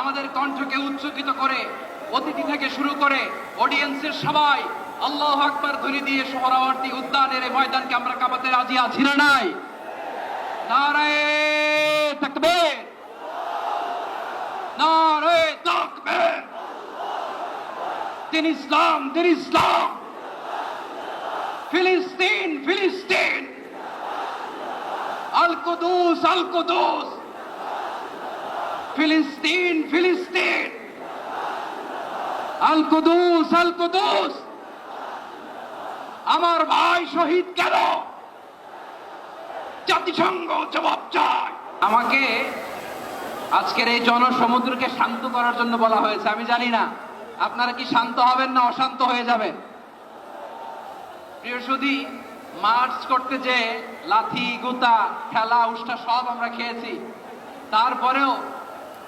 আমাদের কণ্ঠকে উচ্চকিত করে, অতিথি থেকে শুরু করে অডিয়েন্সের সবাই আল্লাহ আকবার ধ্বনি দিয়ে সোহরাওয়ার্দী উদ্যানের এই ময়দানকে আমরা কাঁপাতে রাজি আছি না নাই? নারায়ে তাকবীর। নারায়ে ইসলাম, দিন ইসলাম। ফিলিস্তিন ফিলিস্তিন। আল কুদুস আল কুদুস। ফিলিস্তিন ফিলিস্তিন। আল কুদুস আল কুদুস। আমার ভাই শহীদ কেন? জাতিসংঘ জবাব চায়। আমাকে আজকের এই জনসমুদ্রকে শান্ত করার জন্য বলা হয়েছে, আমি জানি না। আপনারা কি শান্ত হবেন না অশান্ত হয়ে যাবেন? প্রিয় সুদী মার্চ করতে যে লাথি, গুতা খেলা উষ্ঠা সব আমরা খেয়েছি, তারপরেও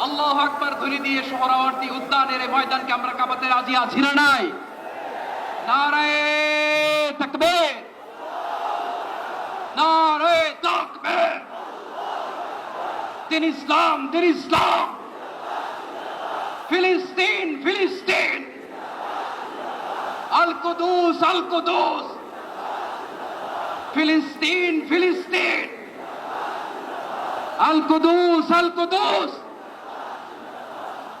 আল্লাহ আকবার ধ্বনি দিয়ে সোহরাওয়ার্দী উদ্যানের ময়দানকে আমরা রাজি আছি না নাই? নারায়ে দিন ইসলাম দিন ইসলাম। ফিলিস্তিন ফিলিস্তিন। আল কুদুস আল কুদুস। ফিলিস্তিন ফিলিস্তিন। আল Quddus.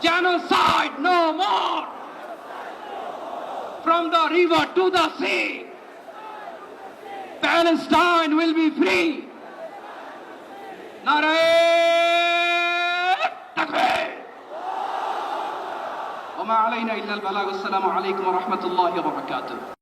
genocide no more. From the river to the sea, Palestine will be free. نارين وما علينا إلا البلاغ السلام عليكم ورحمة الله وبركاته